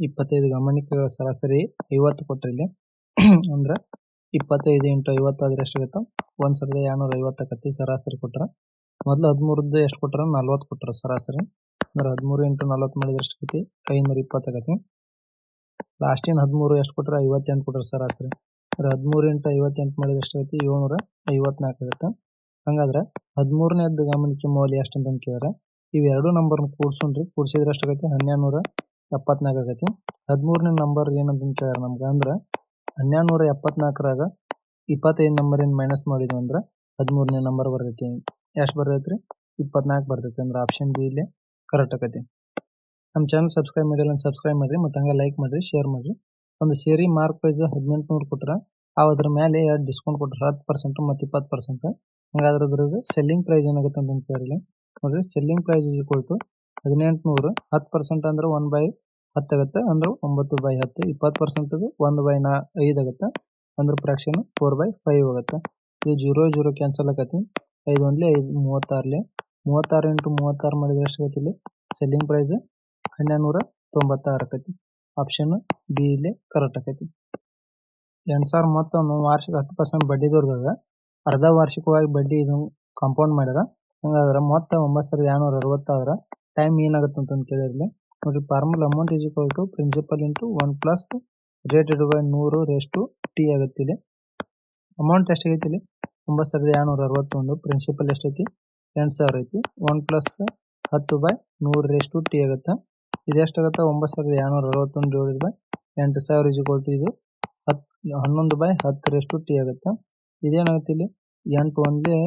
ಇಪ್ಪತ್ತೈದು ಗಮನಿಕೆಗಳ ಸರಾಸರಿ ಐವತ್ತು ಕೊಟ್ಟರೆ ಇಲ್ಲಿ ಅಂದ್ರೆ ಇಪ್ಪತ್ತೈದು ಇಂಟು ಐವತ್ತಾದ್ರೆ ಎಷ್ಟಾಗುತ್ತೆ ಒಂದು ಸಾವಿರದ ಏಳ್ನೂರ ಐವತ್ತು ಆಕತಿ ಸರಾಸರಿ ಕೊಟ್ರ. ಮೊದಲು ಹದಿಮೂರದ್ದು ಎಷ್ಟು ಕೊಟ್ರ? ನಲ್ವತ್ತು ಕೊಟ್ರ ಸರಾಸರಿ. ಅಂದ್ರೆ ಹದಿಮೂರು ಇಂಟು ನಲ್ವತ್ತು ಮಾಡಿದ್ರೆ ಎಷ್ಟು ಆಕತಿ ಐನೂರ ಇಪ್ಪತ್ತಾಗತಿ ಲಾಸ್ಟಿನ ಹದಿಮೂರು ಎಷ್ಟು ಕೊಟ್ರ? ಐವತ್ತೆಂಟು ಕೊಟ್ರ ಸರಾಸರಿ. ಅಂದ್ರೆ ಹದಿಮೂರು ಇಂಟು ಐವತ್ತೆಂಟು ಮಾಡಿದ್ರೆ ಎಷ್ಟು ಆಕತಿ ಏಳ್ನೂರ ಐವತ್ನಾಲ್ಕು ಆಗುತ್ತೆ ಹಂಗಾದ್ರೆ ಹದಿಮೂರನೇದ್ದು ಗಮನಿಕೆ ಮೌಲ್ಯ ಎಷ್ಟು ಅಂತ ಕೇಳಿದ್ರೆ, ಇವೆರಡು ನಂಬರ್ನ ಕೂಡ್ಸೋಣ್ರಿ ಕೂಡಿಸಿದ್ರೆ ಎಷ್ಟು ಆಗುತ್ತೆ? ಹನ್ನೆರಡು ನೂರ ಎಪ್ಪತ್ನಾಲ್ಕು ಆಗೈತಿ. ಹದಿಮೂರನೇ ನಂಬರ್ ಏನಂತ ಹೇಳ್ಯಾರ ನಮ್ಗೆ ಅಂದ್ರೆ ಹನ್ನೆರಡು ನೂರ ಎಪ್ಪತ್ನಾಲ್ಕರಾಗ ಇಪ್ಪತ್ತೈದು ಏನ್ ಮೈನಸ್ ಮಾಡಿದ್ವಿ ಅಂದ್ರೆ ಹದಿಮೂರನೇ ನಂಬರ್ ಬರ್ತೈತಿ. ಎಷ್ಟು ಬರ್ತೈತ್ರಿ? ಇಪ್ಪತ್ನಾಲ್ಕು ಬರ್ತೈತಿ ಅಂದ್ರೆ ಆಪ್ಷನ್ ಬಿ ಇಲ್ಲಿ ಕರೆಕ್ಟ್ ಆಗತಿ. ನಮ್ಮ ಚಾನಲ್ ಸಬ್ಸ್ಕ್ರೈಬ್ ಮಾಡಿಲ್ಲ ಸಬ್ಸ್ಕ್ರೈಬ್ ಮಾಡಿರಿ, ಮತ್ತು ಹಂಗೆ ಲೈಕ್ ಮಾಡ್ರಿ ಶೇರ್ ಮಾಡ್ರಿ. ಒಂದು ಸೇರಿ ಮಾರ್ಕ್ ಪ್ರೈಸ್ ಹದಿನೆಂಟು ನೂರು ಕೊಟ್ರ ಅದ್ರ ಮೇಲೆ ಎರಡು ಡಿಸ್ಕೌಂಟ್ ಕೊಟ್ರೆ ಹತ್ತು ಪರ್ಸೆಂಟ್ ಮತ್ತು ಇಪ್ಪತ್ತು ಪರ್ಸೆಂಟ್ ಹಂಗಾದ್ರೆ ಅದ್ರದ್ದು ಸೆಲ್ಲಿಂಗ್ ಪ್ರೈಸ್ ಏನಾಗುತ್ತೆ ಅಂತ ಕೇಳಿರಿ ನೋಡ್ರಿ ಸೆಲ್ಲಿಂಗ್ ಪ್ರೈಸ್ ಈಕ್ವಲ್ ಟು ಹದಿನೆಂಟು ನೂರು ಹತ್ತು ಪರ್ಸೆಂಟ್ ಅಂದ್ರೆ ಒನ್ ಬೈ ಹತ್ತು ಆಗುತ್ತೆ, ಅಂದ್ರೆ ಒಂಬತ್ತು ಬೈ ಹತ್ತು, ಇಪ್ಪತ್ತು ಪರ್ಸೆಂಟ್ ಒಂದು ಬೈ ನಾ ಐದು ಆಗುತ್ತೆ, ಅಂದ್ರೆ ಫ್ರಾಕ್ಷನ್ ಫೋರ್ ಬೈ ಫೈವ್ ಆಗುತ್ತೆ. ಇದು ಜೀರೋ ಜೀರೋ ಕ್ಯಾನ್ಸಲ್ ಆಕತಿ. ಐದು ಒಂದ್ಲಿ ಐದು, ಮೂವತ್ತಾರಲಿ. ಮೂವತ್ತಾರು ಇಂಟು ಮೂವತ್ತಾರು ಮಾಡಿದ್ರೆ ಎಷ್ಟು ಆಗತ್ತೆ ಇಲ್ಲಿ? ಸೆಲ್ಲಿಂಗ್ ಪ್ರೈಸ್ ಹನ್ನೆರಡು ನೂರ ತೊಂಬತ್ತಾರು ಆಕತಿ. ಆಪ್ಷನ್ ಬಿ ಇಲ್ಲಿ ಕರೆಕ್ಟ್ ಆಕತಿ. ಎಂಟು ಸಾವಿರ ಮೊತ್ತವನ್ನು ವಾರ್ಷಿಕ ಹತ್ತು ಪರ್ಸೆಂಟ್ ಬಡ್ಡಿ ದೊರೆದಾಗ ಅರ್ಧ ವಾರ್ಷಿಕವಾಗಿ ಬಡ್ಡಿ ಇದು ಕಾಂಪೌಂಡ್ ಮಾಡ್ಯಾರ. ಹಂಗಾದ್ರೆ ಮೊತ್ತ ಒಂಬತ್ತು ಸಾವಿರದ ಏಳ್ನೂರ ಅರವತ್ತಾದ್ರೆ ಟೈಮ್ ಏನಾಗುತ್ತೆ ಅಂತಂದು ಕೇಳಿರಲಿ ನೋಡಿ formal amount is equal to principal into one plus rate by ನೂರು ರೇಸ್ಟು ಟಿ ಆಗುತ್ತೆ ಇಲ್ಲಿ. ಅಮೌಂಟ್ ಎಷ್ಟಾಗೈತಿ ಇಲ್ಲಿ? ಒಂಬತ್ತು ಸಾವಿರದ ಏಳ್ನೂರ ಅರವತ್ತೊಂದು ಪ್ರಿನ್ಸಿಪಲ್ ಎಷ್ಟೈತಿ? ಎಂಟು ಸಾವಿರ ಐತಿ. ಒನ್ ಪ್ಲಸ್ ಹತ್ತು ಬೈ ನೂರು ರೇಸ್ಟು ಟಿ ಆಗುತ್ತೆ? ಇದು ಎಷ್ಟಾಗುತ್ತೆ? ಒಂಬತ್ತು ಸಾವಿರದ ಏಳ್ನೂರ ಅರವತ್ತೊಂದು ಏಳು ಬೈ ಎಂಟು ಸಾವಿರ ಇಸ್ ಈಕ್ವಲ್ ಟು ಇದು ಹತ್ತು ಹನ್ನೊಂದು ಬೈ ಹತ್ತು ರೇಸ್ಟು ಟಿ ಆಗುತ್ತೆ? ಇದೇನಾಗುತ್ತೆ ಇಲ್ಲಿ? ಎಂಟು ಒಂದೇ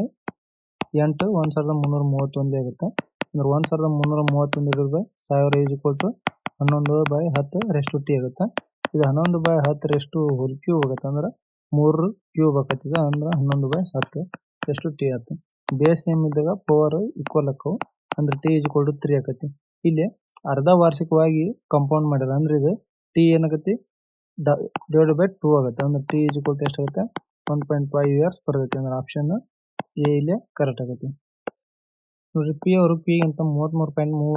ಎಂಟು ಒಂದು ಸಾವಿರದ ಮುನ್ನೂರ ಮೂವತ್ತೊಂದೇ ಆಗುತ್ತೆ? ಅಂದ್ರೆ ಒಂದ್ ಸಾವಿರದ ಮುನ್ನೂರ ಮೂವತ್ತೊಂದು ಇರೋದು ಸಾವಿರ ಈಸ್ ಈಕ್ವಲ್ ಟು ಹನ್ನೊಂದು ಬೈ ಹತ್ತು ರೆಸ್ಟ್ ಟಿ ಆಗುತ್ತೆ ಇದು ಹನ್ನೊಂದು ಬೈ ಹತ್ತು ರೆಸ್ಟ್ ಹೋಲ್ ಕ್ಯೂಬ್ ಆಗುತ್ತೆ ಅಂದ್ರೆ ಮೂರು ಕ್ಯೂಬ್ ಆಕತ್ತಿದೆ ಅಂದ್ರೆ ಹನ್ನೊಂದು ಬೈ ಹತ್ತು ರೆಸ್ಟ್ ಟಿ ಆಗುತ್ತೆ. ಬೇಸ್ ಏಮ್ ಇದ್ದಾಗ ಪವರ್ ಈಕ್ವಲ್ ಆಕ್ಕವು ಅಂದ್ರೆ t is equal to three ಆಗತ್ತೆ ಇಲ್ಲಿ ಅರ್ಧ ವಾರ್ಷಿಕವಾಗಿ ಕಂಪೌಂಡ್ ಮಾಡ್ಯಾರ ಅಂದ್ರೆ ಇದು ಟಿ ಏನಾಗತ್ತಿ? ಡಿವೈಡ್ ಬೈ ಟೂ ಆಗುತ್ತೆ. ಅಂದ್ರೆ ಟಿ ಈಸ್ ಈಕ್ವಲ್ ಟು ಎಷ್ಟಾಗುತ್ತೆ? ಒನ್ ಪಾಯಿಂಟ್ ಫೈವ್ ಇಯರ್ಸ್ ಬರ್ತೈತಿ. ಅಂದ್ರೆ ಆಪ್ಷನ್ ಎ ಇಲ್ಲೇ ಕರೆಕ್ಟ್ ಆಗೈತಿ ನೋಡ್ರಿ ಪಿ ಅವರು ಪಿ ಗಿಂತ ಮೂವತ್ಮೂರು ಪಾಯಿಂಟ್ ಮೂ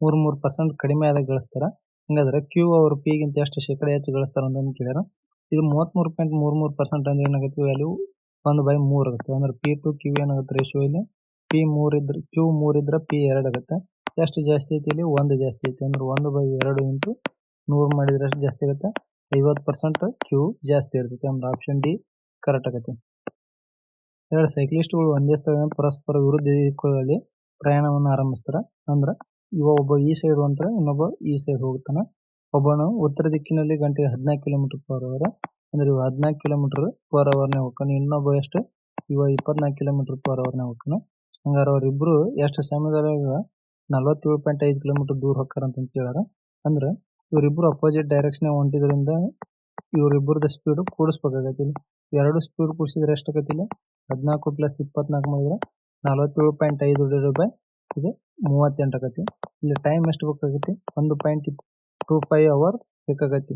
ಮೂರು ಮೂರು ಪರ್ಸೆಂಟ್ ಕಡಿಮೆ ಆದಾಗ ಗಳಿಸ್ತಾರ. ಹಂಗಾದ್ರೆ ಕ್ಯೂ ಅವರು ಪಿ ಗಿಂತ ಎಷ್ಟು ಶೇಕಡ ಹೆಚ್ಚು ಗಳಿಸ್ತಾರ ಅಂತ ಕೇಳ್ಯಾರ. ಇದು ಮೂವತ್ಮೂರು ಪಾಯಿಂಟ್ ಮೂರು ಮೂರು ಪರ್ಸೆಂಟ್ ಅಂದ್ರೆ ಏನಾಗುತ್ತೆ ವ್ಯಾಲ್ಯೂ ಒಂದು ಬೈ ಮೂರು ಆಗುತ್ತೆ. ಅಂದ್ರೆ ಪಿ ಟು ಕ್ಯೂ ಏನಾಗುತ್ತೆ ರೇಶಿಯೋ ಇಲ್ಲಿ? ಪಿ ಮೂರ್ ಇದ್ರೆ ಕ್ಯೂ ಮೂರು ಇದ್ರೆ ಪಿ ಎರಡು ಆಗುತ್ತೆ. ಎಷ್ಟು ಜಾಸ್ತಿ ಐತಿ ಇಲ್ಲಿ? ಒಂದು ಜಾಸ್ತಿ ಐತಿ. ಅಂದ್ರೆ ಒಂದು ಬೈ ಎರಡು ಇಂಟು ನೂರು ಮಾಡಿದ್ರೆ ಎಷ್ಟು ಜಾಸ್ತಿ ಆಗುತ್ತೆ? ಐವತ್ತು ಪರ್ಸೆಂಟ್ ಕ್ಯೂ ಜಾಸ್ತಿ ಇರ್ತೈತೆ. ಅಂದ್ರೆ ಆಪ್ಷನ್ ಡಿ ಕರೆಕ್ಟ್ ಆಗತ್ತೆ. ಎರಡು ಸೈಕ್ಲಿಸ್ಟ್ಗಳು ಒಂದೇ ಸ್ಥಳದಿಂದ ಪರಸ್ಪರ ವಿರುದ್ಧ ದಿಕ್ಕುಗಳಲ್ಲಿ ಪ್ರಯಾಣವನ್ನು ಆರಂಭಿಸ್ತಾರ. ಅಂದ್ರೆ ಇವ ಒಬ್ಬ ಈ ಸೈಡ್ ಹೊಂಟ್ರೆ ಇನ್ನೊಬ್ಬ ಈ ಸೈಡ್ ಹೋಗ್ತಾನ. ಒಬ್ಬನು ಉತ್ತರ ದಿಕ್ಕಿನಲ್ಲಿ ಗಂಟೆಗೆ ಹದಿನಾಲ್ಕು ಕಿಲೋಮೀಟರ್ ಪರ್ ಅವರ್ ಅಂದ್ರೆ ಇವ ಹದಿನಾಲ್ಕು ಕಿಲೋಮೀಟರ್ ಪರ್ ಅವರ್ನೇ ಹೋಗ್ತಾನೆ. ಇನ್ನೊಬ್ಬ ಎಷ್ಟು? ಇವ ಇಪ್ಪತ್ನಾಲ್ಕು ಕಿಲೋಮೀಟರ್ ಪರ್ ಅವರ್ನೇ ಹೋಗ್ತಾನೆ. ಹಂಗಾರ ಅವರಿಬ್ರು ಎಷ್ಟು ಸಮಯದಾಗ ನಲವತ್ತೇಳು ಪಾಯಿಂಟ್ ಐದು ಕಿಲೋಮೀಟರ್ ದೂರ ಹೋಗ್ತಾರ ಅಂತ ಕೇಳಾರ ಅಂದ್ರೆ ಇವರಿಬ್ರು ಅಪೋಸಿಟ್ ಡೈರೆಕ್ಷನ್ ಹೊಂಟಿದ್ರಿಂದ ಇವರಿಬ್ಬರದ ಸ್ಪೀಡ್ ಕೂಡಿಸ್ಬೇಕಾಗತ್ತೆ ಇಲ್ಲಿ. ಎರಡು ಸ್ಪೀಡ್ ಕೂಡಿಸಿದ್ರೆ ಎಷ್ಟು ಆಗತ್ತೆ ಇಲ್ಲಿ? ಹದಿನಾಲ್ಕು ಪ್ಲಸ್ ಇಪ್ಪತ್ನಾಲ್ಕು ಮಾಡಿದ್ರೆ ನಲವತ್ತೇಳು ಪಾಯಿಂಟ್ ಐದು ರೂಪಾಯಿ ಇದು ಮೂವತ್ತೆಂಟು ಆಗತ್ತೆ ಇಲ್ಲಿ ಟೈಮ್ ಎಷ್ಟು ಬೇಕಾಗತ್ತೆ ಒಂದು ಪಾಯಿಂಟ್ ಟೂ ಫೈವ್ ಅವರ್ ಬೇಕಾಗತ್ತೆ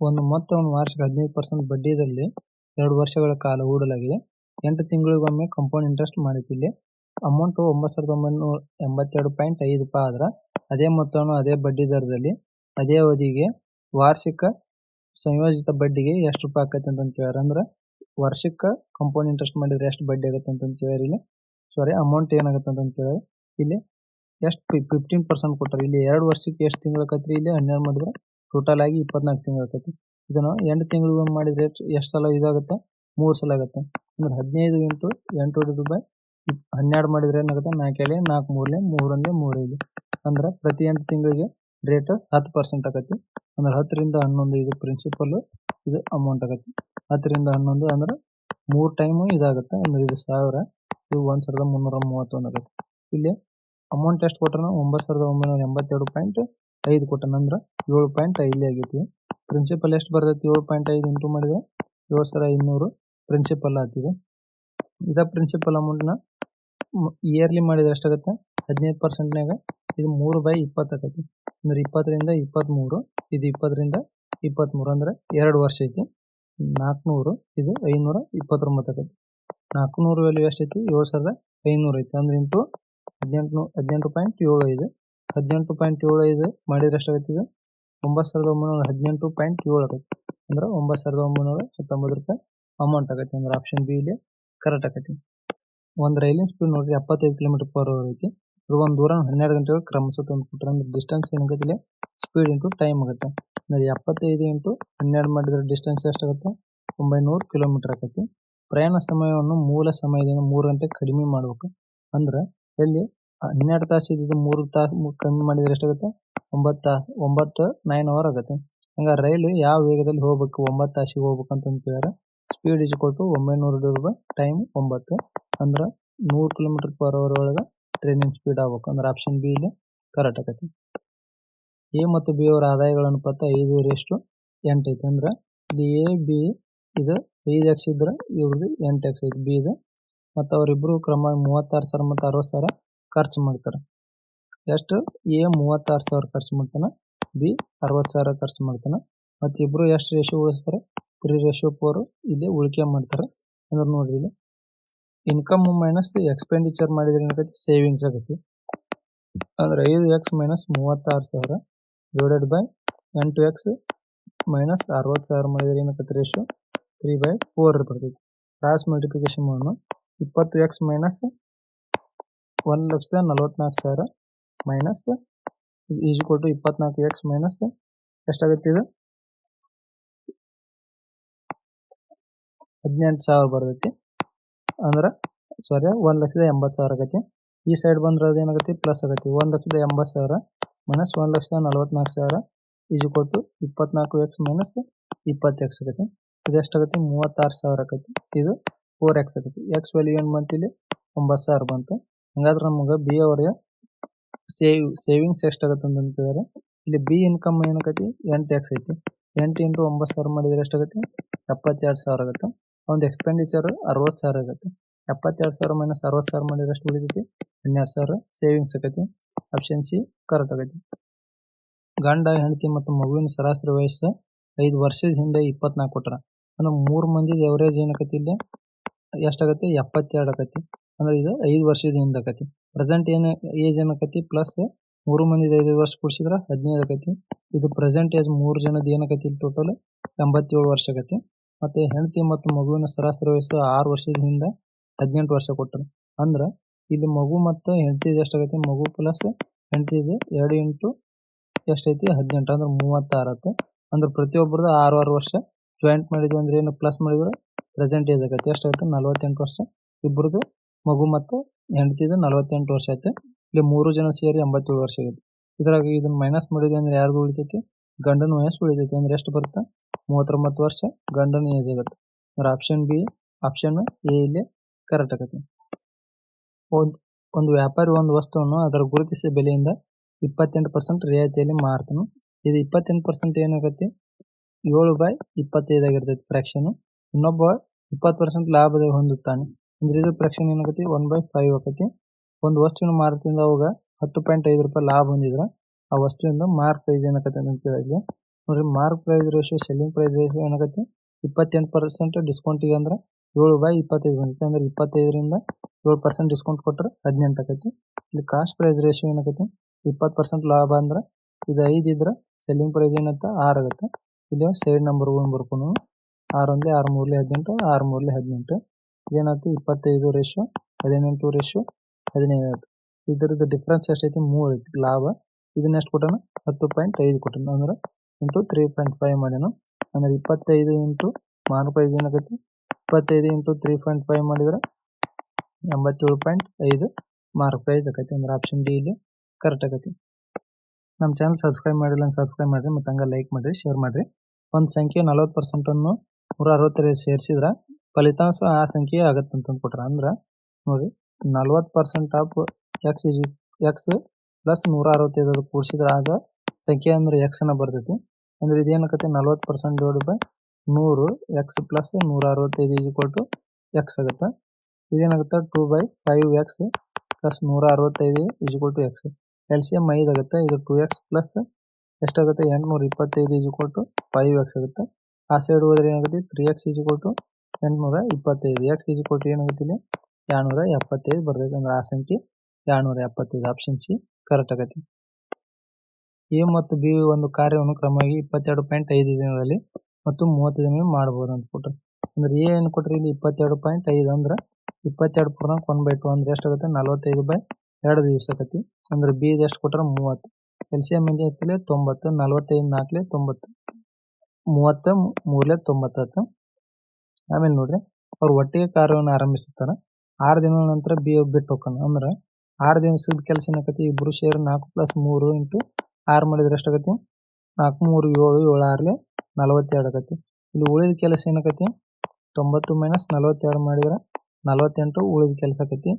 ಒಂದು ಮೊತ್ತವನ್ನು ವಾರ್ಷಿಕ ಹದಿನೈದು ಪರ್ಸೆಂಟ್ ಬಡ್ಡಿದಲ್ಲಿ ಎರಡು ವರ್ಷಗಳ ಕಾಲ ಹೂಡಲಾಗಿದೆ. ಎಂಟು ತಿಂಗಳಿಗೊಮ್ಮೆ ಕಂಪೌಂಡ್ ಇಂಟ್ರೆಸ್ಟ್ ಮಾಡೈತಿ ಅಮೌಂಟ್ ಒಂಬತ್ತು ಸಾವಿರದ ಒಂಬೈನೂರ ಎಂಬತ್ತೆರಡು ಪಾಯಿಂಟ್ ಐದು ರೂಪಾಯಿ ಆದ್ರೆ, ಅದೇ ಮೊತ್ತವನ್ನು ಅದೇ ಬಡ್ಡಿ ದರದಲ್ಲಿ, ಅದೇ ಅವಧಿಗೆ ವಾರ್ಷಿಕ ಸಂಯೋಜಿತ ಬಡ್ಡಿಗೆ ಎಷ್ಟು ರೂಪಾಯಿ ಆಕೈತೆ ಅಂತ ಕೇಳ್ಯಾರ. ಅಂದ್ರೆ ವರ್ಷಕ್ಕೆ ಕಂಪೌಂಡ್ ಇಂಟ್ರೆಸ್ಟ್ ಮಾಡಿದ್ರೆ ಎಷ್ಟು ಬಡ್ಡಿ ಆಗುತ್ತೆ ಅಂತ ಕೇಳ್ಯಾರ. ಇಲ್ಲಿ ಸಾರಿ ಅಮೌಂಟ್ ಏನಾಗುತ್ತೆ ಅಂತ ಹೇಳ್ಯಾರ ಇಲ್ಲಿ ಎಷ್ಟು ಫಿಫ್ಟೀನ್ ಪರ್ಸೆಂಟ್ ಕೊಟ್ಟಾರ. ಇಲ್ಲಿ ಎರಡು ವರ್ಷಕ್ಕೆ ಎಷ್ಟು ತಿಂಗಳು ಆಕತ್ರಿ? ಇಲ್ಲಿ ಹನ್ನೆರಡು ಮಾಡಿದ್ರೆ ಟೋಟಲ್ ಆಗಿ ಇಪ್ಪತ್ನಾಲ್ಕು ತಿಂಗಳು ಆಕೈತಿ ಇದನ್ನು ಎಂಟು ತಿಂಗಳು ಮಾಡಿದ್ರೆ ಎಷ್ಟು ಸಲ ಇದಾಗುತ್ತೆ? ಮೂರು ಸಲ ಆಗುತ್ತೆ. ಅಂದ್ರೆ ಹದಿನೈದು ಇಂಟು ಎಂಟು ರೂಪಾಯಿ ಹನ್ನೆರಡು ಮಾಡಿದ್ರೆ ಏನಾಗುತ್ತೆ? ನಾಲ್ಕು ನಾಲ್ಕು ಮೂರಲೆ ಮೂರೊಂದೇ ಮೂರೈದು. ಅಂದ್ರೆ ಪ್ರತಿ ಎಂಟು ತಿಂಗಳಿಗೆ ರೇಟ್ ಹತ್ತು ಪರ್ಸೆಂಟ್ ಆಕತಿ ಅಂದ್ರೆ ಹತ್ತರಿಂದ ಹನ್ನೊಂದು ಇದು ಪ್ರಿನ್ಸಿಪಲ್ ಇದು ಅಮೌಂಟ್ ಆಗತ್ತೆ ಹತ್ತರಿಂದ ಹನ್ನೊಂದು ಅಂದ್ರೆ ಮೂರು ಟೈಮ್ ಇದಾಗತ್ತೆ. ಅಂದ್ರೆ ಇದು ಸಾವಿರ, ಇದು ಒಂದ್ ಸಾವಿರದ ಮುನ್ನೂರ ಮೂವತ್ತೊಂದು ಆಗತ್ತೆ ಇಲ್ಲಿ ಅಮೌಂಟ್ ಎಷ್ಟು ಕೊಟ್ಟಾನ ಒಂಬತ್ತು ಸಾವಿರದ ಒಂಬೈನೂರ ಎಂಬತ್ತೆರಡು ಪಾಯಿಂಟ್ ಐದು ಕೊಟ್ಟನ ಅಂದ್ರೆ ಏಳು ಪಾಯಿಂಟ್ ಐದು ಆಗೈತಿ. ಪ್ರಿನ್ಸಿಪಲ್ ಎಷ್ಟು ಬರ್ತೈತಿ? ಏಳು ಪಾಯಿಂಟ್ ಐದು ಇಂಟು ಮಾಡಿದ್ರೆ ಏಳು ಸಾವಿರ ಇನ್ನೂರು ಪ್ರಿನ್ಸಿಪಲ್ ಆಗ್ತಿದೆ ಇದ ಪ್ರಿನ್ಸಿಪಲ್ ಅಮೌಂಟ್ನ ಇಯರ್ಲಿ ಮಾಡಿದ್ರೆ ಎಷ್ಟಾಗತ್ತೆ ಹದಿನೈದು ಪರ್ಸೆಂಟ್ನಾಗ ಇದು ಮೂರು ಬೈ ಇಪ್ಪತ್ತು ಆಕೈತಿ. ಅಂದ್ರೆ ಇಪ್ಪತ್ತರಿಂದ ಇಪ್ಪತ್ತ್ಮೂರು ಇದು ಇಪ್ಪತ್ತರಿಂದ ಇಪ್ಪತ್ತ್ಮೂರು ಅಂದ್ರೆ ಎರಡು ವರ್ಷ ಐತಿ. ನಾಲ್ಕುನೂರು ಇದು ಐನೂರ ಇಪ್ಪತ್ತೊಂಬತ್ತು ಆಕೈತಿ. ನಾಲ್ಕುನೂರು ವ್ಯಾಲ್ಯೂ ಐತಿ ಏಳು ಸಾವಿರದ ಐನೂರು ಐತಿ. ಅಂದ್ರೆ ಇಂಟು ಹದಿನೆಂಟು ಹದಿನೆಂಟು ಪಾಯಿಂಟ್ ಏಳು ಐದು. ಹದಿನೆಂಟು ಪಾಯಿಂಟ್ ಏಳು ಐದು ಮಾಡಿದ್ರೆ ಎಷ್ಟಾಗತ್ತೆ ಇದು? ಒಂಬತ್ತು ಸಾವಿರದ ಒಂಬೈನೂರ ಹದಿನೆಂಟು ಪಾಯಿಂಟ್ ಏಳು ಆಗತ್ತೆ ಅಂದ್ರೆ ಒಂಬತ್ತು ಸಾವಿರದ ಒಂಬೈನೂರ ಹತ್ತೊಂಬತ್ತು ರೂಪಾಯಿ ಅಮೌಂಟ್ ಆಗತ್ತೆ ಅಂದ್ರೆ ಆಪ್ಷನ್ ಬಿ ಇಲ್ಲಿ ಕರೆಕ್ಟ್ ಆಗತ್ತೆ ಒಂದು ರೈಲಿನ ಸ್ಪೀಡ್ ನೋಡ್ರಿ, ಎಪ್ಪತ್ತೈದು ಕಿಲೋಮೀಟರ್ ಪರ್ ಅವರ್ ಐತಿ. ಇದು ಒಂದು ದೂರ ಹನ್ನೆರಡು ಗಂಟೆಗಳು ಕ್ರಮಿಸುತ್ತೆ ಅಂದ್ರೆ ಡಿಸ್ಟೆನ್ಸ್ ಇಲ್ಲಿ ಸ್ಪೀಡ್ ಇಂಟು ಟೈಮ್ ಆಗುತ್ತೆ. ಅಂದ್ರೆ ಎಪ್ಪತ್ತೈದು ಇಂಟು ಹನ್ನೆರಡು ಮಾಡಿದ್ರೆ ಡಿಸ್ಟೆನ್ಸ್ ಎಷ್ಟಾಗುತ್ತೆ? ಒಂಬೈನೂರು ಕಿಲೋಮೀಟರ್ ಆಗುತ್ತೆ. ಪ್ರಯಾಣ ಸಮಯವನ್ನು ಮೂಲ ಸಮಯದಿಂದ ಮೂರು ಗಂಟೆ ಕಡಿಮೆ ಮಾಡಬೇಕು. ಅಂದ್ರೆ ಎಲ್ಲಿ? ಹನ್ನೆರಡು ತಾಸು ಇದ್ದಿದ್ದು ಮೂರು ತಾಸು ಕಮ್ಮಿ ಮಾಡಿದ್ರೆ ಎಷ್ಟಾಗುತ್ತೆ? ಒಂಬತ್ತು ಒಂಬತ್ತು ನೈನ್ ಅವರ್ ಆಗುತ್ತೆ. ಹಂಗ ರೈಲು ಯಾವ ವೇಗದಲ್ಲಿ ಹೋಗ್ಬೇಕು? ಒಂಬತ್ತು ತಾಸಿಗೆ ಹೋಗ್ಬೇಕು ಅಂತ ಕೇಳಿದ್ರೆ ಸ್ಪೀಡ್ ಇಸ್ ಕೊಟ್ಟು ಒಂಬೈನೂರು ಟೈಮ್ ಒಂಬತ್ತು. ಅಂದ್ರೆ ನೂರು ಕಿಲೋಮೀಟರ್ ಪರ್ ಅವರ್ ಒಳಗೆ ಟ್ರೈನಿನ ಸ್ಪೀಡ್ ಆಗ್ಬೇಕು. ಅಂದ್ರೆ ಆಪ್ಷನ್ ಬಿ ಇಲ್ಲಿ ಕರೆಕ್ಟ್ ಆಗತ್ತೆ. ಎ ಮತ್ತು ಬಿ ಅವರ ಆದಾಯಗಳ ಅನುಪಾತ ಐದು ಎಷ್ಟು? ಎಂಟು ಐತಿ. ಅಂದ್ರೆ ಇಲ್ಲಿ ಎ ಬಿ ಇದು ಐದು ಎಕ್ಸ್ ಇದ್ರೆ ಇವ್ರದ್ದು ಎಂಟು ಎಕ್ಸ್ ಐತಿ. ಬಿ ಇದು. ಮತ್ತು ಅವರಿಬ್ಬರು ಕ್ರಮ ಮೂವತ್ತಾರು ಸಾವಿರ ಮತ್ತು ಅರವತ್ತು ಸಾವಿರ ಖರ್ಚು ಮಾಡ್ತಾರೆ. ಎಷ್ಟು? ಎ ಮೂವತ್ತಾರು ಸಾವಿರ ಖರ್ಚು ಮಾಡ್ತಾನೆ. ಬಿ ಅರವತ್ತು ಸಾವಿರ ಖರ್ಚು ಮಾಡ್ತಾನೆ. ಮತ್ತು ಇಬ್ಬರು ಎಷ್ಟು ರೇಷಿಯೋ ಉಳಿಸ್ತಾರೆ? ತ್ರೀ ರೇಷಿಯೋ ಫೋರ್ ಇಲ್ಲಿ ಉಳಿಕೆ ಮಾಡ್ತಾರೆ. ಅಂದ್ರೆ ನೋಡ್ರಿ ಇಲ್ಲಿ. ಇನ್ಕಮ್ ಮೈನಸ್ ಎಕ್ಸ್ಪೆಂಡಿಚರ್ ಮಾಡಿದ್ರೆ ಏನಾಗೈತಿ ಸೇವಿಂಗ್ಸ್ ಆಗುತ್ತೆ. ಅಂದ್ರೆ ಐದು ಎಕ್ಸ್ ಮೈನಸ್ ಮೂವತ್ತಾರು ಸಾವಿರ ಡಿವೈಡೆಡ್ ಬೈ ಎಂಟು ಎಕ್ಸ್ ಮೈನಸ್ ಅರವತ್ತು ಸಾವಿರ ಮಾಡಿದ್ರೆ ಏನಾಗುತ್ತೆ ರೇಷಿಯೋ ತ್ರೀ ಬೈ ಫೋರ್ ಬರ್ತೈತಿ. ಕ್ರಾಸ್ ಮಲ್ಟಿಪ್ಲಿಕೇಶನ್ ಮಾಡೋಣ. ಇಪ್ಪತ್ತು ಎಕ್ಸ್ ಮೈನಸ್ ಒಂದು ಲಕ್ಷ ನಲವತ್ನಾಲ್ಕು ಸಾವಿರ ಮೈನಸ್ ಈಜು ಕೊಟ್ಟು ಇಪ್ಪತ್ನಾಲ್ಕು ಎಕ್ಸ್ ಮೈನಸ್ ಎಷ್ಟಾಗುತ್ತೆ ಇದು? ಹದಿನೆಂಟು ಸಾವಿರ ಬರ್ತೈತಿ. ಅಂದ್ರೆ ಸಾರಿ ಒಂದ್ ಲಕ್ಷದ ಎಂಬತ್ತು ಸಾವಿರ ಆಗೈತಿ. ಈ ಸೈಡ್ ಬಂದ್ರೆ ಅದೇನಾಗತ್ತೆ ಪ್ಲಸ್ ಆಗತ್ತೆ ಒಂದ್ ಲಕ್ಷದ ಎಂಬತ್ತು ಸಾವಿರ ಮೈನಸ್ ಒಂದ್ ಲಕ್ಷದ ನಲವತ್ನಾಲ್ಕು ಸಾವಿರ ಈಜು ಕೊಟ್ಟು ಇಪ್ಪತ್ನಾಲ್ಕು ಎಕ್ಸ್ ಮೈನಸ್ ಇಪ್ಪತ್ತು ಎಕ್ಸ್ ಆಗತ್ತೆ ಇದು ಎಷ್ಟಾಗತ್ತೆ ಮೂವತ್ತಾರು ಸಾವಿರ ಆಗತ್ತೆ ಇದು ಫೋರ್ ಎಕ್ಸ್ ಆಗತ್ತೆ ಎಕ್ಸ್ ವ್ಯಾಲ್ಯೂ ಏನು ಬಂತು ಇಲ್ಲಿ? ಒಂಬತ್ತು ಸಾವಿರ ಬಂತು. ಹಂಗಾದ್ರೆ ನಮಗೆ ಬಿ ಅವರಿಗೆ ಸೇವ್ ಸೇವಿಂಗ್ಸ್ ಎಷ್ಟಾಗತ್ತೆ ಅಂತ ಅಂತಿದ್ದಾರೆ. ಇಲ್ಲಿ ಬಿ ಇನ್ಕಮ್ ಏನಾಗತ್ತೆ ಎಂಟು ಎಕ್ಸ್ ಐತಿ. ಎಂಟು ಇಂಟು ಒಂಬತ್ತು ಸಾವಿರ ಮಾಡಿದ್ರೆ ಎಷ್ಟಾಗತ್ತೆ ಎಪ್ಪತ್ತೆರಡು ಸಾವಿರ ಆಗುತ್ತೆ ಒಂದು ಎಕ್ಸ್ಪೆಂಡಿಚರ್ ಅರವತ್ತು ಸಾವಿರ ಆಗುತ್ತೆ. ಎಪ್ಪತ್ತೆರಡು ಸಾವಿರ ಮೈನಸ್ ಅರವತ್ತು ಸಾವಿರ ಮಾಡಿದ್ರೆ ಎಷ್ಟು ಉಳಿತೈತಿ. ಹನ್ನೆರಡು ಸಾವಿರ ಸೇವಿಂಗ್ಸ್ ಆಗೈತಿ ಆಪ್ಷನ್ ಸಿ ಕರೆಕ್ಟ್ ಆಗೈತಿ ಗಂಡ, ಹೆಂಡತಿ ಮತ್ತು ಮಗುವಿನ ಸರಾಸರಿ ವಯಸ್ಸು ಐದು ವರ್ಷದ ಹಿಂದೆ ಇಪ್ಪತ್ನಾಲ್ಕು ಕೊಟ್ರ. ಅಂದ್ರೆ ಮೂರು ಮಂದಿ ಎವರೇಜ್ ಏನಾಕತಿ ಇಲ್ಲಿ? ಎಷ್ಟಾಗತ್ತೆ ಎಪ್ಪತ್ತೆರಡು ಆಕತಿ ಅಂದ್ರೆ ಇದು ಐದು ವರ್ಷದ ಹಿಂದೆ ಆಕತಿ ಪ್ರೆಸೆಂಟ್ ಏನು ಏಜ್ ಏನಾಕತಿ ಪ್ಲಸ್ ಮೂರು ಮಂದಿದ ಐದು ವರ್ಷ ಕೂಡಿಸಿದ್ರೆ ಹದಿನೈದು ಆಕತಿ ಇದು ಪ್ರೆಸೆಂಟ್ ಏಜ್ ಮೂರು ಜನದ ಏನಾಕತಿ ಟೋಟಲ್ ಎಂಬತ್ತೇಳು ವರ್ಷ ಆಗತಿ ಮತ್ತೆ ಹೆಂಡತಿ ಮತ್ತು ಮಗುವಿನ ಸರಾಸರಿ ವಯಸ್ಸು ಆರು ವರ್ಷದಿಂದ ಹದಿನೆಂಟು ವರ್ಷ ಕೊಟ್ಟರು. ಅಂದ್ರೆ ಇಲ್ಲಿ ಮಗು ಮತ್ತು ಹೆಂಡತಿ ಎಷ್ಟಾಗೈತಿ ಮಗು ಪ್ಲಸ್ ಹೆಂಡತಿದು ಎರಡು ಇಂಟು ಎಷ್ಟೈತಿ ಹದಿನೆಂಟು. ಅಂದ್ರೆ ಮೂವತ್ತಾರು ಆತು. ಅಂದ್ರೆ ಪ್ರತಿಯೊಬ್ಬರದು ಆರು ಆರು ವರ್ಷ ಜಾಯಿಂಟ್ ಮಾಡಿದ್ವಿ ಅಂದ್ರೆ ಏನು ಪ್ಲಸ್ ಮಾಡಿದ್ರೆ? ಪ್ರೆಸೆಂಟ್ ಏಜ್ ಆಗತ್ತೆ ಎಷ್ಟಾಗುತ್ತೆ ನಲವತ್ತೆಂಟು ವರ್ಷ. ಇಬ್ಬರದು ಮಗು ಮತ್ತು ಹೆಂಡತಿದು ನಲವತ್ತೆಂಟು ವರ್ಷ ಐತೆ. ಇಲ್ಲಿ ಮೂರು ಜನ ಸೇರಿ ಎಂಬತ್ತೇಳು ವರ್ಷ ಆಗೈತಿ. ಇದ್ರಾಗ ಇದನ್ನ ಮೈನಸ್ ಮಾಡಿದ್ವಿ ಅಂದ್ರೆ ಯಾರಿಗೂ ಉಳಿತೈತಿ? ಗಂಡನ ವಯಸ್ಸು ಉಳಿತೈತಿ. ಅಂದ್ರೆ ಎಷ್ಟು ಬರುತ್ತೆ? ಮೂವತ್ತೊಂಬತ್ತು ವರ್ಷ ಗಂಡನ ಏಜ್ ಆಗತ್ತೆ. ಅಂದ್ರೆ ಆಪ್ಷನ್ ಬಿ ಆಪ್ಷನ್ ಎ ಇಲ್ಲಿ ಕರೆಕ್ಟ್ ಆಗತ್ತೆ. ಒಂದು ಒಂದು ವ್ಯಾಪಾರಿ ಒಂದು ವಸ್ತುವನ್ನು ಅದರ ಗುರುತಿಸಿದ ಬೆಲೆಯಿಂದ ಇಪ್ಪತ್ತೆಂಟು ಪರ್ಸೆಂಟ್ ರಿಯಾಯಿತಿಯಲ್ಲಿ ಮಾರ್ತಾನೆ. ಇದು ಇಪ್ಪತ್ತೆಂಟು ಪರ್ಸೆಂಟ್ ಏನಾಗತ್ತೆ? ಏಳು ಬೈ ಇಪ್ಪತ್ತೈದು ಆಗಿರ್ತೈತಿ ಫ್ರಾಕ್ಷನ್ ಇನ್ನೊಬ್ಬ ಇಪ್ಪತ್ತು ಪರ್ಸೆಂಟ್ ಲಾಭದ ಹೊಂದುತ್ತಾನೆ. ಅಂದ್ರೆ ಇದು ಫ್ರಾಕ್ಷನ್ ಏನಾಗತ್ತೆ? ಒನ್ ಬೈ ಫೈವ್ ಆಕತಿ ಒಂದು ವಸ್ತುವಿನ ಮಾರುತಿಂದ ಅವಾಗ ಹತ್ತು ಪಾಯಿಂಟ್ ಐದು ರೂಪಾಯಿ ಲಾಭ ಹೊಂದಿದ್ರೆ ಆ ವಸ್ತುವಿಂದ ಮಾರ್ಕ್ ಪ್ರೈಸ್ ಏನಾಗತ್ತೆ ಅಂತ ಕೇಳಿದ್ವಿ ನೋಡ್ರಿ, mark price ratio selling price ratio ಏನಾಗತ್ತೆ? ಇಪ್ಪತ್ತೆಂಟು ಪರ್ಸೆಂಟ್ ಡಿಸ್ಕೌಂಟಿಗೆ ಅಂದ್ರೆ ಏಳು ಬೈ ಇಪ್ಪತ್ತೈದು ಬಂದಿದೆ ಅಂದ್ರೆ ಇಪ್ಪತ್ತೈದರಿಂದ ಏಳು ಪರ್ಸೆಂಟ್ ಡಿಸ್ಕೌಂಟ್ ಕೊಟ್ಟರೆ ಹದಿನೆಂಟು ಆಕೈತಿ. ಇಲ್ಲಿ ಕಾಸ್ಟ್ ಪ್ರೈಸ್ ರೇಶಿಯೋ ಏನಾಗೈತಿ ಇಪ್ಪತ್ತು ಪರ್ಸೆಂಟ್ ಲಾಭ ಅಂದ್ರೆ ಇದು ಐದು ಇದ್ರೆ ಸೆಲ್ಲಿಂಗ್ ಪ್ರೈಸ್ ಏನಂತ ಆರು ಆಗುತ್ತೆ. ಇಲ್ಲಿ ಸೈಡ್ ನಂಬರ್ ಬರ್ಕೊಂಡು ಆರು ಒಂದೇ ಆರು ಮೂರ್ಲಿ ಹದಿನೆಂಟು, ಆರು ಮೂರ್ಲಿ ಹದಿನೆಂಟು. ಏನಾಯ್ತು ಇಪ್ಪತ್ತೈದು ರೇಷಿಯೋ ಹದಿನೆಂಟು ರೇಷಿಯೋ ಹದಿನೈದು ಆಯ್ತು ಇದ್ರದ್ದು ಡಿಫ್ರೆನ್ಸ್ ಎಷ್ಟೈತಿ? ಮೂರು ಐತಿ. ಲಾಭ. ಇದನ್ನ ಎಷ್ಟು ಕೊಟ್ಟನು ಹತ್ತು ಪಾಯಿಂಟ್ ಐದು ಕೊಟ್ಟನು ಅಂದ್ರೆ ಇಂಟು ತ್ರೀ ಪಾಯಿಂಟ್ ಫೈವ್ ಮಾಡ್ಯಾನ ಅಂದ್ರೆ ಇಪ್ಪತ್ತೈದು ಇಂಟು ಮಾರು ಪ್ರೈಸ್ ಏನಾಗೈತಿ ಇಪ್ಪತ್ತೈದು ಇಂಟು ತ್ರೀ ಪಾಯಿಂಟ್ ಫೈವ್ ಮಾಡಿದ್ರೆ ಎಂಬತ್ತೇಳು ಪಾಯಿಂಟ್ ಐದು ಮಾರ್ಕ್ ಪ್ರೈಸ್ ಆಕೈತಿ ಅಂದ್ರೆ ಆಪ್ಷನ್ ಡಿ ಇಲ್ಲಿ ಕರೆಕ್ಟ್ ಆಗೈತಿ ನಮ್ಮ ಚಾನಲ್ ಸಬ್ಸ್ಕ್ರೈಬ್ ಮಾಡಿಲ್ಲ ಸಬ್ಸ್ಕ್ರೈಬ್ ಮಾಡ್ರಿ ಮತ್ತೆ ಹಂಗ ಲೈಕ್ ಮಾಡಿರಿ ಶೇರ್ ಮಾಡಿರಿ. ಒಂದು ಸಂಖ್ಯೆ ನಲವತ್ತು ಪರ್ಸೆಂಟನ್ನು ನೂರ ಅರವತ್ತೈದು ಸೇರಿಸಿದ್ರೆ ಫಲಿತಾಂಶ ಆ ಸಂಖ್ಯೆ ಆಗತ್ತೆ ಅಂತ ಕೊಟ್ರ ಅಂದ್ರೆ ನೋಡಿ, ನಲ್ವತ್ತು percent of x x plus ನೂರ ಅರವತ್ತೈದು ಕೂಡಿಸಿದ್ರೆ ಆಗ ಸಂಖ್ಯೆ ಅಂದ್ರೆ ಎಕ್ಸ್ನ ಬರ್ತೈತಿ. ಅಂದ್ರೆ ಇದೇನಾಗತ್ತೆ ನಲ್ವತ್ತು ಪರ್ಸೆಂಟ್ ಡಿವೈಡ್ ಬೈ ನೂರು ಎಕ್ಸ್ ಪ್ಲಸ್ ನೂರ ಅರವತ್ತೈದು ಈಕ್ವಲ್ ಟು ಎಕ್ಸ್ ಆಗುತ್ತೆ. ಇದೇನಾಗುತ್ತೆ? Two by five x plus ನೂರ ಅರವತ್ತೈದು equal to x L C M ಐದು ಆಗುತ್ತೆ. ಇದು ಟೂ ಎಕ್ಸ್ ಪ್ಲಸ್ ಎಷ್ಟಾಗುತ್ತೆ? ಎಂಟುನೂರ ಇಪ್ಪತ್ತೈದು ಈಕ್ವಲ್ ಟು ಫೈವ್ ಎಕ್ಸ್ ಆಗುತ್ತೆ. ಆ ಸೈಡ್ ಹೋದ್ರೆ ಏನಾಗುತ್ತೆ? ತ್ರೀ ಎಕ್ಸ್ ಈಕ್ವಲ್ ಟು ಎಂಟುನೂರ ಇಪ್ಪತ್ತೈದು ಎಕ್ಸ್ ಈಕ್ವಲ್ ಟು ಏನಾಗುತ್ತೆ ಇಲ್ಲಿ? ಎರಡುನೂರ ಎಪ್ಪತ್ತೈದು ಬರ್ತೈತೆ. ಅಂದ್ರೆ ಆ ಸಂಖ್ಯೆ ಎರಡುನೂರ ಎಪ್ಪತ್ತೈದು ಆಪ್ಷನ್ ಸಿ ಕರೆಕ್ಟ್ ಆಗತ್ತೆ. ಎ ಮತ್ತು ಬಿ ಒಂದು ಕಾರ್ಯವನ್ನು ಕ್ರಮವಾಗಿ ಇಪ್ಪತ್ತೆರಡು ಪಾಯಿಂಟ್ ಐದು ದಿನಗಳಲ್ಲಿ ಮತ್ತು ಮೂವತ್ತು ದಿನಗಳಲ್ಲಿ ಮಾಡಬಹುದು ಅಂತ ಕೊಟ್ಟರು ಅಂದ್ರೆ ಎ ಏನು ಕೊಟ್ಟರೆ ಇಲ್ಲಿ ಇಪ್ಪತ್ತೆರಡು ಪಾಯಿಂಟ್ ಐದು ಅಂದ್ರೆ ಇಪ್ಪತ್ತೆರಡು ಪೂರ್ಣಾಂಕ ಒನ್ ಬೈ ಟು ಅಂದ್ರೆ ಎಷ್ಟಾಗುತ್ತೆ ನಲವತ್ತೈದು ಬೈ ಎರಡು ದಿವಸ ಆಕತಿ ಅಂದ್ರೆ ಬಿ ಎಷ್ಟು ಕೊಟ್ಟರೆ ಮೂವತ್ತು. ಎಲ್ ಸಿ ಎಂ ಇಂದ ಐತಿಲೆ ತೊಂಬತ್ತು, ನಲವತ್ತೈದು ನಾಲ್ಕಲೆ ತೊಂಬತ್ತು, ಮೂವತ್ತ ಮೂರಲೆ ತೊಂಬತ್ತತ್ತು. ಆಮೇಲೆ ನೋಡ್ರಿ, ಅವ್ರು ಒಟ್ಟಿಗೆ ಕಾರ್ಯವನ್ನು ಆರಂಭಿಸುತ್ತಾರೆ. ಆರು ದಿನಗಳ ನಂತರ ಬಿ ಬಿಟ್ಟು ಹೋಗೋಣ ಅಂದ್ರೆ ಆರು ದಿವಸದ ಕೆಲಸ ಏನಾಕತಿ ಇಬ್ರು ಶೇರ್ ನಾಲ್ಕು ಪ್ಲಸ್ ಮೂರು ಇಂಟು ಆರು ಮಾಡಿದ್ರೆ ಎಷ್ಟಾಗತ್ತೆ ನಾಲ್ಕು ಮೂರು ಏಳು ಏಳು ಆರ್ಲಿ ನಲವತ್ತೆರಡು ಆಗತ್ತೆ ಇಲ್ಲಿ ಉಳಿದ ಕೆಲಸ ಏನಾಗತ್ತೆ ತೊಂಬತ್ತು ಮೈನಸ್ ನಲವತ್ತೆರಡು ಮಾಡಿದ್ರೆ ನಲವತ್ತೆಂಟು ಉಳಿದ ಕೆಲಸ ಆಕತಿ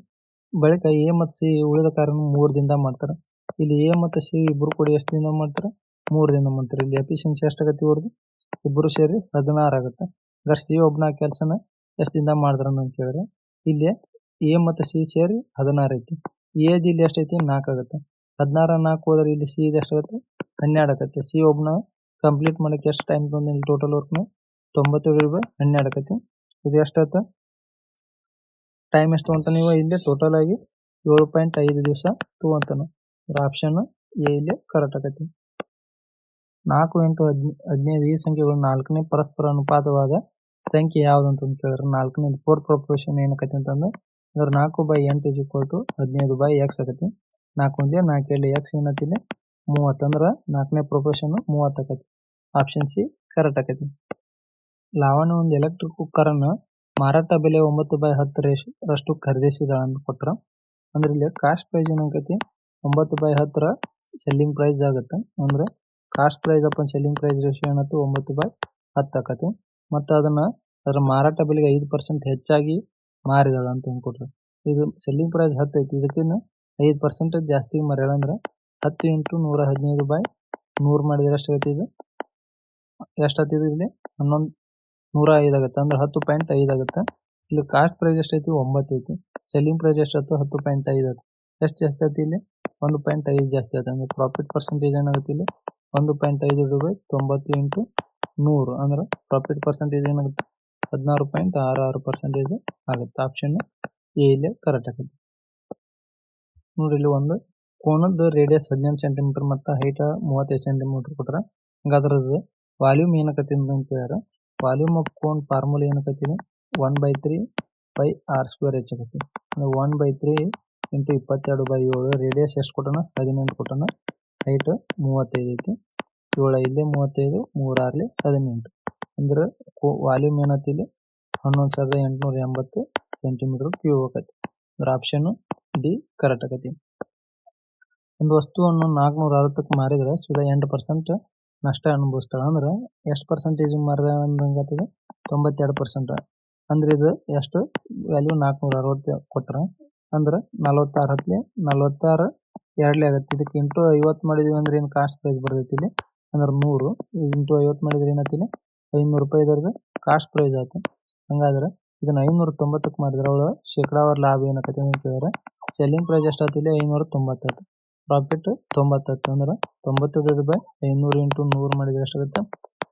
ಬಳಿಕ ಎ ಮತ್ತು ಸಿ ಉಳಿದ ಕಾರನ್ನು ಮೂರು ದಿನದಾಗ ಮಾಡ್ತಾರೆ. ಇಲ್ಲಿ ಎ ಮತ್ತು ಸಿ ಇಬ್ರು ಕೂಡ ಎಷ್ಟು ದಿನ ಮಾಡ್ತಾರೆ? ಮೂರು ದಿನ ಮಾಡ್ತಾರೆ. ಇಲ್ಲಿ ಎಫಿಷಿಯನ್ಸಿ ಎಷ್ಟಾಗತ್ತೆ ಇವ್ರದ್ದು ಇಬ್ಬರು ಸೇರಿ ಹದಿನಾರು ಆಗುತ್ತೆ. ಅಂದ್ರೆ ಸಿ ಒಬ್ಬನ ಕೆಲಸನ ಎಷ್ಟು ದಿನ ಮಾಡಿದ್ರ ಅಂತ ಕೇಳಿದ್ರೆ, ಇಲ್ಲಿ ಎ ಮತ್ತು ಸಿ ಸೇರಿ ಹದಿನಾರು ಐತಿ. ಎದ್ ಇಲ್ಲಿ ಎಷ್ಟೈತಿ? ನಾಲ್ಕು ಆಗುತ್ತೆ. ಹದಿನಾರ ನಾಲ್ಕು ಹೋದ್ರೆ ಇಲ್ಲಿ ಸಿ ಇದು ಎಷ್ಟಾಗುತ್ತೆ ಹನ್ನೆರಡು ಆಗುತ್ತೆ ಸಿ ಒಬ್ನ ಕಂಪ್ಲೀಟ್ ಮಾಡಕ್ಕೆ ಎಷ್ಟು ಟೈಮ್ ಇಲ್ಲಿ ಟೋಟಲ್ನ? ತೊಂಬತ್ತೇಳು ರೂಪಾಯಿ ಹನ್ನೆರಡು ಆಕತಿ. ಇದು ಎಷ್ಟಾಯ್ತು ಟೈಮ್ ಎಷ್ಟು ಅಂತ ನೀವು ಇಲ್ಲಿ ಟೋಟಲ್ ಆಗಿ ಏಳು ಪಾಯಿಂಟ್ ಐದು ದಿವಸ ತಗೊಂತಾನ ಆಪ್ಷನ್ ಎ ಇಲ್ಲಿ ಕರೆಕ್ಟ್ ಆಕತಿ. ನಾಲ್ಕು ಎಂಟು ಹದಿನೈದು ಈ ಸಂಖ್ಯೆಗಳು ನಾಲ್ಕನೇ ಪರಸ್ಪರ ಅನುಪಾತವಾದ ಸಂಖ್ಯೆ ಯಾವ್ದು ಅಂತ ಕೇಳಿದ್ರೆ ನಾಲ್ಕನೇ ಫೋರ್ ಪ್ರೊಪೋರ್ಷನ್ ಏನಕತಿ ಅಂತಂದ್ರೆ ಅಂದ್ರೆ ನಾಲ್ಕು ಬೈ ಎಂಟು ಇಸ್ ಟು ಹದಿನೈದು ಬೈ ಎಕ್ಸ್ ಆಗತಿ ನಾಲ್ಕು ಒಂದು, ನಾಲ್ಕು ಏಳು ಎಕ್ಸ್ ಏನತ್ತಿಲ್ಲ ಮೂವತ್ತು ಅಂದ್ರೆ ನಾಲ್ಕನೇ ಪ್ರೊಪೋರ್ಷನ್ ಮೂವತ್ತು ಆಕತಿ. ಆಪ್ಷನ್ ಸಿ ಕರೆಕ್ಟ್ ಆಕತಿ. ಲಾವಣ್ಯ ಒಂದು ಎಲೆಕ್ಟ್ರಿಕ್ ಕುಕ್ಕರನ್ನು ಮಾರಾಟ ಬೆಲೆ ಒಂಬತ್ತು ಬೈ ಹತ್ತು ರೇಷ್ ರಷ್ಟು ಖರೀದಿಸಿದ ಅಂತ ಕೊಟ್ರ. ಅಂದ್ರೆ ಇಲ್ಲಿ ಕಾಸ್ಟ್ ಪ್ರೈಸ್ ಏನಾಗತಿ ಒಂಬತ್ತು ಬೈ ಹತ್ತರ ಸೆಲ್ಲಿಂಗ್ ಪ್ರೈಸ್ ಆಗುತ್ತೆ. ಅಂದ್ರೆ cost price upon selling price ratio ಏನತ್ತು ಒಂಬತ್ತು ಬೈ ಹತ್ತು ಆಕತಿ. ಮತ್ತ ಅದನ್ನ ಅದರ ಮಾರಾಟ ಬೆಲೆಗೆ ಐದು ಪರ್ಸೆಂಟ್ ಹೆಚ್ಚಾಗಿ ಮಾರಿದಾಳ ಅಂತ ಅಂದ್ಕೊಟ್ರೆ ಇದು ಸೆಲ್ಲಿಂಗ್ ಪ್ರೈಸ್ ಹತ್ತೈತಿ ಇದಕ್ಕಿನ್ನ ಐದು ಪರ್ಸೆಂಟ್ ಜಾಸ್ತಿ ಮರ್ಯಾಳ ಅಂದ್ರೆ ಹತ್ತು ಇಂಟು ನೂರ ಹದಿನೈದು ಬೈ ನೂರು ಮಾಡಿದ್ರೆ ಎಷ್ಟು ಆಗತ್ತೆ ಇದು? ಎಷ್ಟು ಇಲ್ಲಿ? ಹನ್ನೊಂದು, ನೂರ ಐದು ಆಗುತ್ತೆ. ಅಂದ್ರೆ ಹತ್ತು ಪಾಯಿಂಟ್ ಐದು ಆಗುತ್ತೆ. ಇಲ್ಲಿ ಕಾಸ್ಟ್ ಪ್ರೈಸ್ ಎಷ್ಟೈತಿ ಒಂಬತ್ತು ಐತಿ. ಸೆಲ್ಲಿಂಗ್ ಪ್ರೈಸ್ ಎಷ್ಟಾಯ್ತು ಹತ್ತು ಪಾಯಿಂಟ್ ಐದು ಆಯ್ತು ಎಷ್ಟು ಜಾಸ್ತಿ ಆಯ್ತು ಇಲ್ಲಿ? ಒಂದು ಪಾಯಿಂಟ್ ಐದು ಜಾಸ್ತಿ ಆಯ್ತು ಅಂದ್ರೆ ಪ್ರಾಫಿಟ್ ಪರ್ಸೆಂಟೇಜ್ ಏನಾಗುತ್ತೆ ಇಲ್ಲಿ? ಒಂದು ಪಾಯಿಂಟ್ ಐದು ರೂಪಾಯಿ ತೊಂಬತ್ತು ಇಂಟು ನೂರು. ಅಂದ್ರೆ ಪ್ರಾಫಿಟ್ ಪರ್ಸೆಂಟೇಜ್ ಏನಾಗುತ್ತೆ? ಹದಿನಾರು ಪಾಯಿಂಟ್ ಆರು ಆರು ಪರ್ಸೆಂಟೇಜ್ ಆಗುತ್ತೆ. ಆಪ್ಷನ್ ಎ ಇಲ್ಲಿ ಕರೆಕ್ಟ್ ಆಗುತ್ತೆ. ನೋಡ್ರಿ, ಇಲ್ಲಿ ಒಂದು ಕೋನದ ರೇಡಿಯಸ್ ಹದಿನೆಂಟು ಸೆಂಟಿಮೀಟರ್ ಮತ್ತು ಹೈಟ್ ಮೂವತ್ತೈದು ಸೆಂಟಿಮೀಟರ್ ಕೊಟ್ರ. ಹಂಗಾದ್ರದ್ದು ವಾಲ್ಯೂಮ್ ಏನಕತ್ತಿ ಅಂತ ಹೇಳ್ಯಾರ. Volume of cone formula ಏನಕತ್ತೀನಿ? One by three by r square h ಆಗತ್ತೆ. ಒನ್ ಬೈ ತ್ರೀ ಇಂಟು ಇಪ್ಪತ್ತೆರಡು ಬೈ ಏಳು ರೇಡಿಯಸ್ ಎಷ್ಟು ಕೊಟ್ಟನ? ಹದಿನೆಂಟು ಕೊಟ್ಟನ. ಹೈಟ್ ಮೂವತ್ತೈದು ಐತಿ. ಏಳು ಐದೇ ಮೂವತ್ತೈದು ಮೂರಾರ್ಲಿ ಹದಿನೆಂಟು. ಅಂದ್ರೆ ವಾಲ್ಯೂಮ್ ಏನೈತಿ ಇಲ್ಲಿ? ಹನ್ನೊಂದು ಸಾವಿರದ ಎಂಟುನೂರ ಎಂಬತ್ತು ಸೆಂಟಿಮೀಟರ್ ಕ್ಯೂಬ್ ಆಕತಿ ಅಂದ್ರೆ ಆಪ್ಷನ್ ಡಿ ಕರೆಕ್ಟ್ ಆಕತಿ ಒಂದು ವಸ್ತುವನ್ನು ನಾಲ್ಕುನೂರ ಅರವತ್ತಕ್ಕೆ ಮಾರಿದ್ರೆ ಸುಧಾ ಎಂಟು ಪರ್ಸೆಂಟ್ ನಷ್ಟ ಅನುಭವಿಸ್ತಾಳೆ. ಅಂದ್ರೆ ಎಷ್ಟು ಪರ್ಸೆಂಟೇಜ್ ಮಾರಿದ ಅಂದಂಗಾತದೆ ತೊಂಬತ್ತೆರಡು ಪರ್ಸೆಂಟ್. ಅಂದ್ರೆ ಇದು ಎಷ್ಟು? ವ್ಯಾಲ್ಯೂ ನಾಲ್ಕುನೂರ ಅರವತ್ತು ಕೊಟ್ರ. ಅಂದ್ರೆ ನಲವತ್ತಾರು ಹತ್ತಲಿ ನಲವತ್ತಾರು ಎರಡಲೇ ಆಗತ್ತೆ. ಇದಕ್ಕೆ ಇಂಟು ಐವತ್ತು ಮಾಡಿದ್ವಿ ಅಂದ್ರೆ ಏನು ಕಾಸ್ಟ್ ಪ್ರೈಸ್ ಬರ್ತೈತಿ ಇಲ್ಲಿ? ಅಂದ್ರೆ ನೂರು. ಇಂಟು ಐವತ್ತು ಮಾಡಿದ್ರೆ ಏನಾಗ್ತೀನಿ ಐನೂರು ರೂಪಾಯಿ ಇದ್ರದ್ದು ಕಾಸ್ಟ್ ಪ್ರೈಸ್ ಆಯ್ತು ಹಂಗಾದ್ರೆ ಇದನ್ನ ಐನೂರ ತೊಂಬತ್ತಕ್ಕೆ ಮಾಡಿದ್ರೆ. ಅವಳು ಶೇಕಡಾವಾರು ಲಾಭ ಏನಕತ್ತೆ ಅಂತ ಕೇಳಿದ್ರೆ ಸೆಲ್ಲಿಂಗ್ ಪ್ರೈಸ್ ಎಷ್ಟಾತಿಲ್ಲ ಐನೂರ ತೊಂಬತ್ತತ್ತು ಪ್ರಾಫಿಟ್ ತೊಂಬತ್ತತ್ತು ಅಂದ್ರೆ ತೊಂಬತ್ತೈದು ಬೈ ಐನೂರು ಇಂಟು ನೂರು ಮಾಡಿದ್ರೆ ಎಷ್ಟಾಗುತ್ತೆ?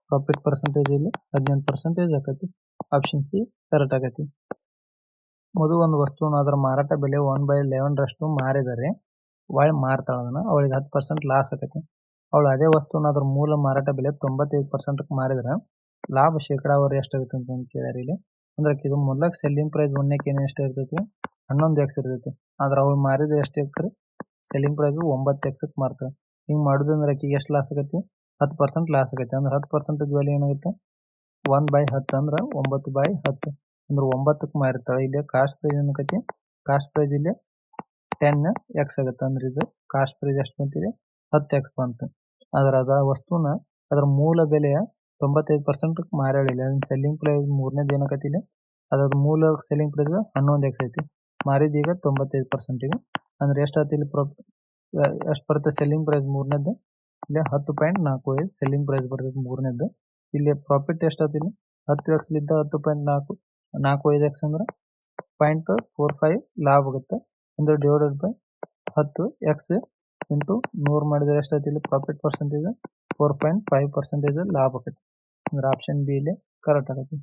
ಪ್ರಾಫಿಟ್ ಪರ್ಸೆಂಟೇಜ್ ಇಲ್ಲಿ ಹದಿನೆಂಟು ಪರ್ಸೆಂಟೇಜ್ ಆಕತಿ. ಆಪ್ಷನ್ ಸಿ ಕರೆಕ್ಟ್ ಆಗತಿ ಮೊದಲು ಒಂದು ವಸ್ತುವನ್ನು ಅದರ ಮಾರಾಟ ಬೆಲೆ ಒನ್ ಬೈ ಲೆವೆನ್ ರಷ್ಟು ಮಾರಿದರೆ ಒಳ್ಳೆ ಮಾರ್ತಾಳ ಅದನ್ನ ಅವಳಿಗೆ ಹತ್ತು ಪರ್ಸೆಂಟ್ ಲಾಸ್ ಆಕತಿ. ಅವಳು ಅದೇ ವಸ್ತುವನ್ನ ಅದ್ರ ಮೂಲ ಮಾರಾಟ ಬೆಲೆ ತೊಂಬತ್ತೈದು ಪರ್ಸೆಂಟ್ ಮಾರಿದ್ರೆ ಲಾಭ ಶೇಕಡಾವಾರು ಎಷ್ಟಾಗುತ್ತೆ ಅಂತ ಕೇಳ್ಯಾರ ಇಲ್ಲಿ. ಅಂದ್ರೆ ಇದು ಮೊದ್ಲಾಗ ಸೆಲ್ಲಿಂಗ್ ಪ್ರೈಸ್ ಒಂದಕ್ಕೆ ಎಷ್ಟು ಇರ್ತೈತಿ? ಹನ್ನೊಂದು ಎಕ್ಸ್ ಇರ್ತೈತಿ. ಆದ್ರೆ ಅವ್ರು ಮಾರಿದ ಎಷ್ಟು ಇರ್ತಾರೆ ಸೆಲ್ಲಿಂಗ್ ಪ್ರೈಸ್ ಒಂಬತ್ತು ಎಕ್ಸಕ್ಕೆ ಮಾರ್ತಾರೆ ಹಿಂಗೆ ಮಾಡೋದಂದ್ರೆ ಆಕಿಗೆ ಎಷ್ಟು ಲಾಸ್ ಆಗೈತಿ ಹತ್ತು ಪರ್ಸೆಂಟ್ ಲಾಸ್ ಆಗೈತಿ ಅಂದ್ರೆ ಹತ್ತು ಪರ್ಸೆಂಟ್ ವ್ಯಾಲ್ಯೂ ಏನಾಗುತ್ತೆ? ಒನ್ ಬೈ ಹತ್ತು ಅಂದ್ರೆ ಒಂಬತ್ತು ಬೈ ಹತ್ತು. ಅಂದ್ರೆ ಒಂಬತ್ತಕ್ಕೆ ಮಾರಿರ್ತಾಳೆ ಇಲ್ಲಿ ಕಾಸ್ಟ್ ಪ್ರೈಸ್ ಏನಕತಿ ಕಾಸ್ಟ್ ಪ್ರೈಸ್ ಇಲ್ಲಿ ಟೆನ್ ಎಕ್ಸ್ ಆಗುತ್ತೆ. ಅಂದ್ರೆ ಇದು ಕಾಸ್ಟ್ ಪ್ರೈಸ್ ಎಷ್ಟು ಬಂತಿದೆ? ಹತ್ತು ಎಕ್ಸ್ ಬಂತು. ಆದ್ರೆ ಅದ ವಸ್ತುನ ಅದರ ಮೂಲ ಬೆಲೆಯ ತೊಂಬತ್ತೈದು ಪರ್ಸೆಂಟ್ ಮಾರಾಳಿಲ್ಲ ಸೆಲ್ಲಿಂಗ್ ಪ್ರೈಸ್ ಮೂರನೇ ಏನಕತ್ತಿಲ್ಲ ಅದ್ರ ಮೂಲ ಸೆಲ್ಲಿಂಗ್ ಪ್ರೈಸ್ ಹನ್ನೊಂದು ಎಕ್ಸ್ ಐತಿ. ಮಾರಿದೀಗ ತೊಂಬತ್ತೈದು ಪರ್ಸೆಂಟಿಗೆ ಅಂದ್ರೆ ಎಷ್ಟು ಆತಿಲ್ಲ ಇಲ್ಲಿ ಪ್ರಾಫಿಟ್ ಎಷ್ಟು ಬರುತ್ತೆ ಸೆಲ್ಲಿಂಗ್ ಪ್ರೈಸ್ ಮೂರನೇದು ಇಲ್ಲಿ ಹತ್ತು ಪಾಯಿಂಟ್ ನಾಲ್ಕು ಐದು ಸೆಲ್ಲಿಂಗ್ ಪ್ರೈಸ್ ಬರ್ತೈತಿ ಮೂರನೇದು ಇಲ್ಲಿ ಪ್ರಾಫಿಟ್ ಎಷ್ಟು ಆತಿಲ್ಲ ಹತ್ತು ಎಕ್ಸ್ ಇದ್ದ ಹತ್ತು ಪಾಯಿಂಟ್ ನಾಲ್ಕು ನಾಲ್ಕು ಐದು ಎಕ್ಸ್ ಅಂದ್ರೆ ಪಾಯಿಂಟ್ ಫೋರ್ ಫೈವ್ ಲಾಭ ಆಗುತ್ತೆ. ಅಂದ್ರೆ ಡಿವೈಡೆಡ್ ಬೈ ಹತ್ತು ಎಕ್ಸ್ ಇಂಟು ನೂರು ಮಾಡಿದ್ರೆ ಎಷ್ಟು ಇಲ್ಲಿ profit percentage four point five percentage ಲಾಭ ಆಗುತ್ತೆ ಅಂದ್ರೆ ಆಪ್ಷನ್ ಬಿ ಇಲ್ಲಿ ಕರೆಕ್ಟ್ ಆಗುತ್ತೆ